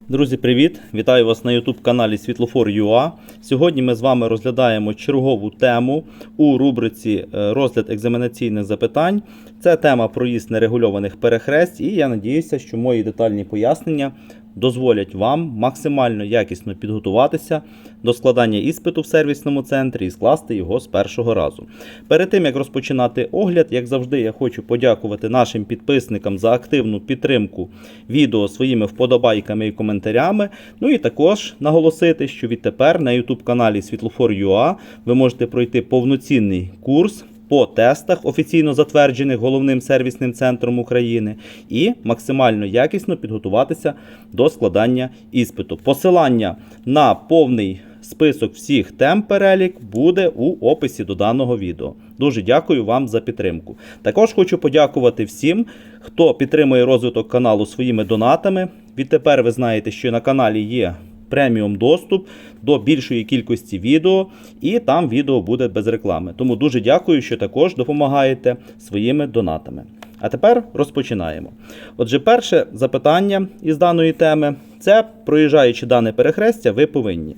Друзі, привіт! Вітаю вас на YouTube каналі Світлофор.ua. Сьогодні ми з вами розглядаємо чергову тему у рубриці е, Розгляд екзаменаційних запитань. Це тема проїзд нерегульованих перехресть, і я надіюся, що мої детальні пояснення дозволять вам максимально якісно підготуватися до складання іспиту в сервісному центрі і скласти його з першого разу. Перед тим як розпочинати огляд, як завжди, я хочу подякувати нашим підписникам за активну підтримку відео своїми вподобайками і коментарями. Ну і також наголосити, що відтепер на YouTube каналі Світлофор.ua ви можете пройти повноцінний курс. По тестах, офіційно затверджених головним сервісним центром України, і максимально якісно підготуватися до складання іспиту. Посилання на повний список всіх тем перелік буде у описі до даного відео. Дуже дякую вам за підтримку. Також хочу подякувати всім, хто підтримує розвиток каналу своїми донатами. Відтепер ви знаєте, що на каналі є преміум доступ до більшої кількості відео, і там відео буде без реклами. Тому дуже дякую, що також допомагаєте своїми донатами. А тепер розпочинаємо. Отже, перше запитання із даної теми це проїжджаючи дане перехрестя, ви повинні.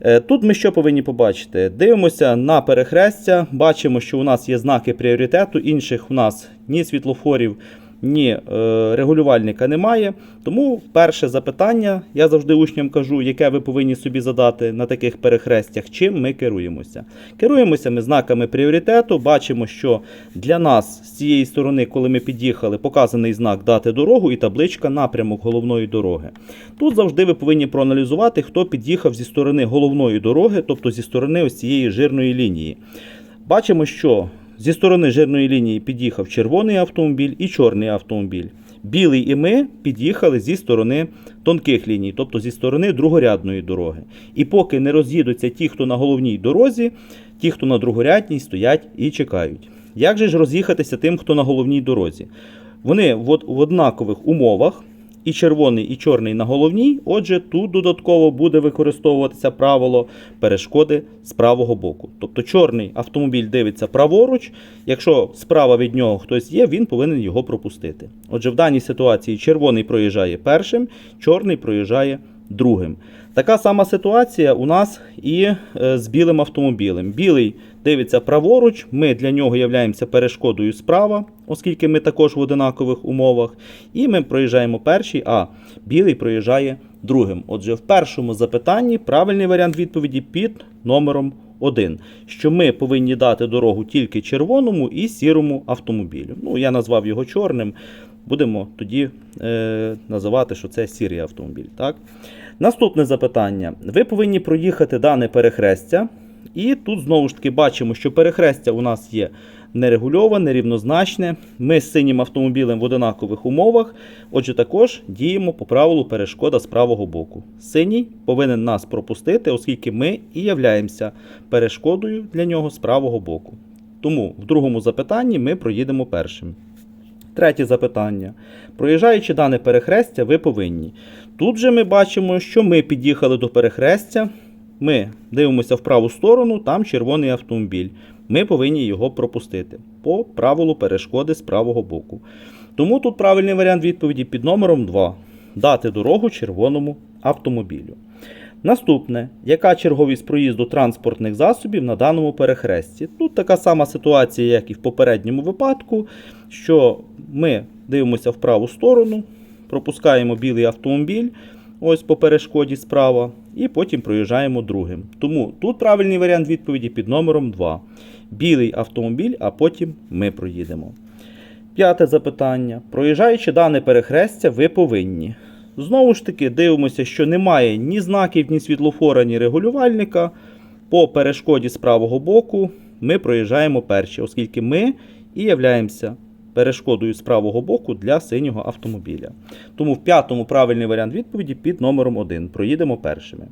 Е, Тут ми що повинні побачити? Дивимося на перехрестя, бачимо, що у нас є знаки пріоритету, інших у нас ні світлофорів, ні е, регулювальника немає. Тому перше запитання, я завжди учням кажу, яке ви повинні собі задати на таких перехрестях, чим ми керуємося. Керуємося ми знаками пріоритету. Бачимо, що для нас з цієї сторони, коли ми під'їхали, показаний знак дати дорогу і табличка напрямок головної дороги. Тут завжди ви повинні проаналізувати, хто під'їхав зі сторони головної дороги, тобто зі сторони ось цієї жирної лінії. Бачимо, що зі сторони жирної лінії під'їхав червоний автомобіль і чорний автомобіль. Білий і ми під'їхали зі сторони тонких ліній, тобто зі сторони другорядної дороги. І поки не роз'їдуться ті, хто на головній дорозі, ті, хто на другорядній, стоять і чекають. Як же ж роз'їхатися тим, хто на головній дорозі? Вони в, однакових умовах, і червоний, і чорний на головній. Отже, тут додатково буде використовуватися правило перешкоди з правого боку. Тобто чорний автомобіль дивиться праворуч. Якщо справа від нього хтось є, він повинен його пропустити. Отже, в даній ситуації червоний проїжджає першим, чорний проїжджає другим. Така сама ситуація у нас і е, з білим автомобілем. Білий дивиться праворуч, ми для нього являємося перешкодою справа, оскільки ми також в одинакових умовах. І ми проїжджаємо перший, а білий проїжджає другим. Отже, в першому запитанні правильний варіант відповіді під номером 1, що ми повинні дати дорогу тільки червоному і сірому автомобілю. Ну, я назвав його чорним. Будемо тоді е, називати, що це сірий автомобіль. Так? Наступне запитання. Ви повинні проїхати дане перехрестя. І тут знову ж таки бачимо, що перехрестя у нас є нерегульоване, рівнозначне. Ми з синім автомобілем в одинакових умовах. Отже, також діємо по правилу перешкода з правого боку. Синій повинен нас пропустити, оскільки ми і являємося перешкодою для нього з правого боку. Тому в другому запитанні ми проїдемо першим. Третє запитання. Проїжджаючи дане перехрестя, ви повинні. Тут же ми бачимо, що ми під'їхали до перехрестя. Ми дивимося в праву сторону, там червоний автомобіль. Ми повинні його пропустити по правилу перешкоди з правого боку. Тому тут правильний варіант відповіді під номером 2. Дати дорогу червоному автомобілю. Наступне, яка черговість проїзду транспортних засобів на даному перехресті? Тут така сама ситуація, як і в попередньому випадку, що ми дивимося в праву сторону, пропускаємо білий автомобіль, ось по перешкоді справа, і потім проїжджаємо другим. Тому тут правильний варіант відповіді під номером 2. Білий автомобіль, а потім ми проїдемо. П'яте запитання. Проїжджаючи дане перехрестя, ви повинні. Знову ж таки, дивимося, що немає ні знаків, ні світлофора, ні регулювальника. По перешкоді з правого боку ми проїжджаємо перші, оскільки ми і являємося перешкодою з правого боку для синього автомобіля. Тому в п'ятому правильний варіант відповіді під номером 1. Проїдемо першими.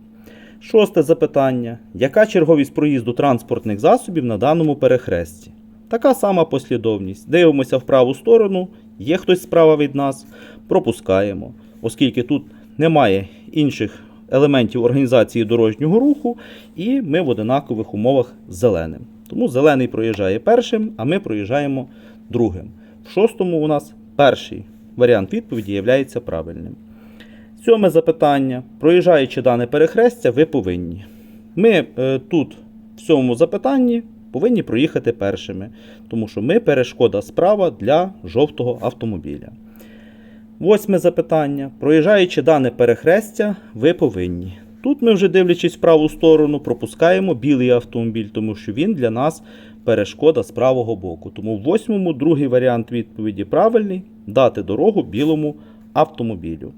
Шосте запитання. Яка черговість проїзду транспортних засобів на даному перехресті? Така сама послідовність. Дивимося в праву сторону, є хтось справа від нас, пропускаємо, оскільки тут немає інших елементів організації дорожнього руху, і ми в одинакових умовах з зеленим. Тому зелений проїжджає першим, а ми проїжджаємо другим. В шостому у нас перший варіант відповіді є правильним. Сьоме запитання. Проїжджаючи дане перехрестя, ви повинні. Ми е, тут, в цьому запитанні, повинні проїхати першими, тому що ми перешкода справа для жовтого автомобіля. Восьме запитання. Проїжджаючи дане перехрестя, ви повинні. Тут ми вже дивлячись в праву сторону, пропускаємо білий автомобіль, тому що він для нас перешкода з правого боку. Тому в восьмому другий варіант відповіді правильний дати дорогу білому автомобілю.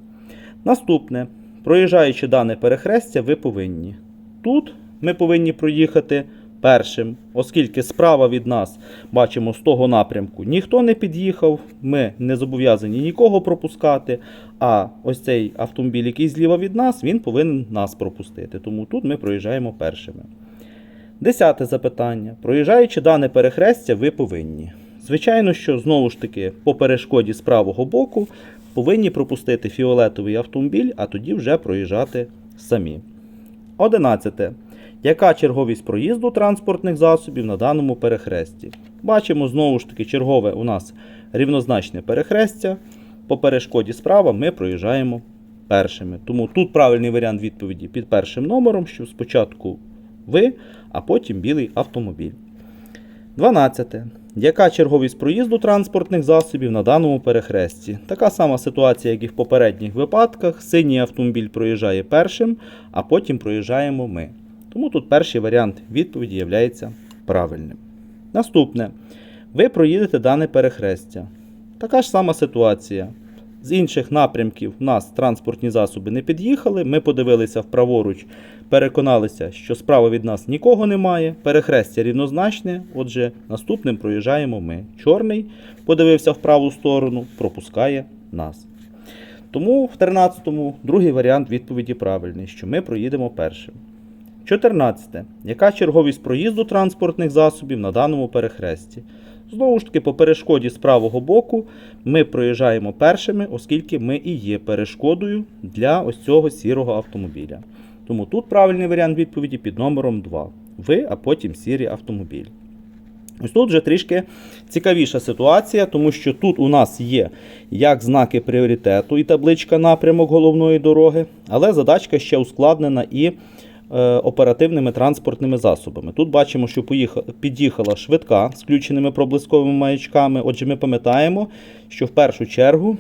Наступне. Проїжджаючи дане перехрестя, ви повинні. Тут ми повинні проїхати першим, оскільки справа від нас бачимо з того напрямку ніхто не під'їхав, ми не зобов'язані нікого пропускати. А ось цей автомобіль, який зліва від нас, він повинен нас пропустити. Тому тут ми проїжджаємо першими. Десяте запитання. Проїжджаючи дане перехрестя, ви повинні. Звичайно, що знову ж таки по перешкоді з правого боку повинні пропустити фіолетовий автомобіль, а тоді вже проїжджати самі. Одинадцяте. Яка черговість проїзду транспортних засобів на даному перехресті? Бачимо знову ж таки чергове у нас рівнозначне перехрестя. По перешкоді справа ми проїжджаємо першими. Тому тут правильний варіант відповіді під першим номером, що спочатку ви, а потім білий автомобіль. 12. Яка черговість проїзду транспортних засобів на даному перехресті? Така сама ситуація, як і в попередніх випадках. Синій автомобіль проїжджає першим, а потім проїжджаємо ми. Тому тут перший варіант відповіді є правильним. Наступне. Ви проїдете дане перехрестя. Така ж сама ситуація. З інших напрямків в нас транспортні засоби не під'їхали. Ми подивилися вправоруч, переконалися, що справа від нас нікого немає. Перехрестя рівнозначне. Отже, наступним проїжджаємо ми. Чорний подивився в праву сторону, пропускає нас. Тому в 13-му другий варіант відповіді правильний, що ми проїдемо першим. 14. Яка черговість проїзду транспортних засобів на даному перехресті? Знову ж таки, по перешкоді з правого боку ми проїжджаємо першими, оскільки ми і є перешкодою для ось цього сірого автомобіля. Тому тут правильний варіант відповіді під номером 2. Ви, а потім сірий автомобіль. Ось тут вже трішки цікавіша ситуація, тому що тут у нас є як знаки пріоритету і табличка напрямок головної дороги, але задачка ще ускладнена і оперативними транспортними засобами. Тут бачимо, що під'їхала швидка з включеними проблисковими маячками. Отже, ми пам'ятаємо, що в першу чергу,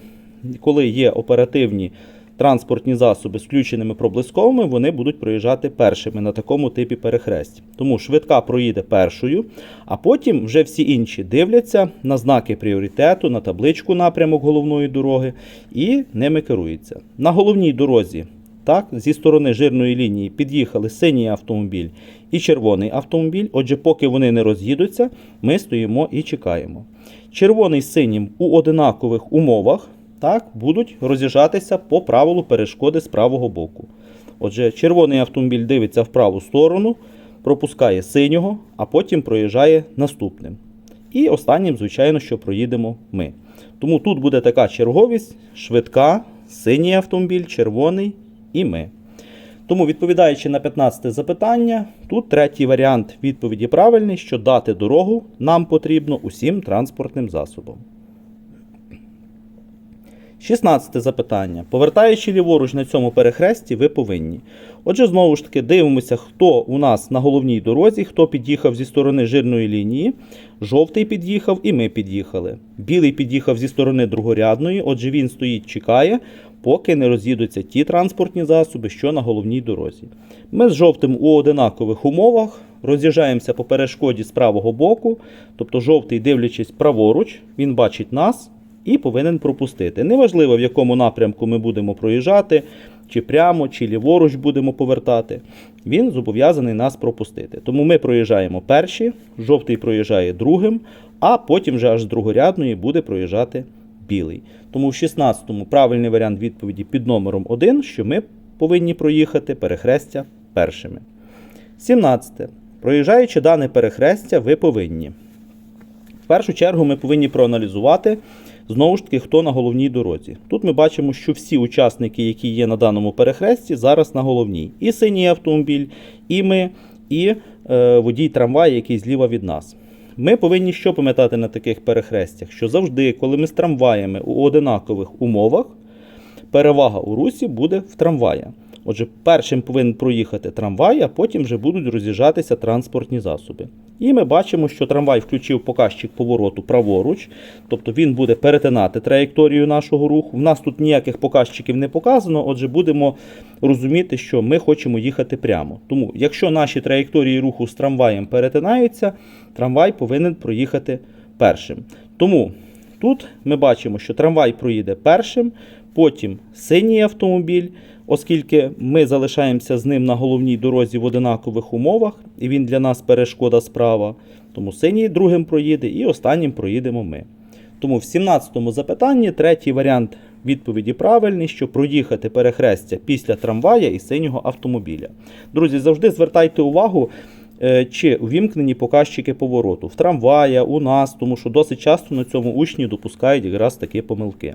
коли є оперативні транспортні засоби з включеними проблисковими, вони будуть проїжджати першими на такому типі перехресть. Тому швидка проїде першою, а потім вже всі інші дивляться на знаки пріоритету, на табличку напрямок головної дороги і ними керуються. На головній дорозі так, зі сторони жирної лінії під'їхали синій автомобіль і червоний автомобіль. Отже, поки вони не роз'їдуться, ми стоїмо і чекаємо. Червоний з синім у одинакових умовах так, будуть роз'їжджатися по правилу перешкоди з правого боку. Отже, червоний автомобіль дивиться в праву сторону, пропускає синього, а потім проїжджає наступним. І останнім, звичайно, що проїдемо ми. Тому тут буде така черговість: швидка, синій автомобіль, червоний і ми. Тому, відповідаючи на 15 запитання, тут третій варіант відповіді правильний, що дати дорогу нам потрібно усім транспортним засобам. 16 запитання. Повертаючи ліворуч на цьому перехресті, ви повинні. Отже, знову ж таки, дивимося, хто у нас на головній дорозі, хто під'їхав зі сторони жирної лінії. Жовтий під'їхав і ми під'їхали. Білий під'їхав зі сторони другорядної, отже, він стоїть, чекає, поки не роз'їдуться ті транспортні засоби, що на головній дорозі. Ми з жовтим у одинакових умовах роз'їжджаємося по перешкоді з правого боку, тобто жовтий, дивлячись праворуч, він бачить нас і повинен пропустити. Неважливо, в якому напрямку ми будемо проїжджати, чи прямо, чи ліворуч будемо повертати. Він зобов'язаний нас пропустити. Тому ми проїжджаємо перші, жовтий проїжджає другим, а потім вже аж з другорядної буде проїжджати білий. Тому в 16-му правильний варіант відповіді під номером 1, що ми повинні проїхати перехрестя першими. 17. Проїжджаючи дане перехрестя, ви повинні. В першу чергу ми повинні проаналізувати, знову ж таки, хто на головній дорозі. Тут ми бачимо, що всі учасники, які є на даному перехресті, зараз на головній. І синій автомобіль, і ми, і е, водій трамваю, який зліва від нас. Ми повинні що пам'ятати на таких перехрестях? Що завжди, коли ми з трамваями у одинакових умовах, перевага у русі буде в трамвая. Отже, першим повинен проїхати трамвай, а потім вже будуть роз'їжджатися транспортні засоби. І ми бачимо, що трамвай включив показчик повороту праворуч, тобто він буде перетинати траєкторію нашого руху. У нас тут ніяких показчиків не показано, отже, будемо розуміти, що ми хочемо їхати прямо. Тому, якщо наші траєкторії руху з трамваєм перетинаються, трамвай повинен проїхати першим. Тому тут ми бачимо, що трамвай проїде першим, потім синій автомобіль, оскільки ми залишаємося з ним на головній дорозі в одинакових умовах, і він для нас перешкода справа. Тому синій другим проїде і останнім проїдемо ми. Тому в 17-му запитанні третій варіант відповіді правильний, що проїхати перехрестя після трамвая і синього автомобіля. Друзі, завжди звертайте увагу, е, чи увімкнені показчики повороту в трамвая, у нас, тому що досить часто на цьому учні допускають якраз такі помилки.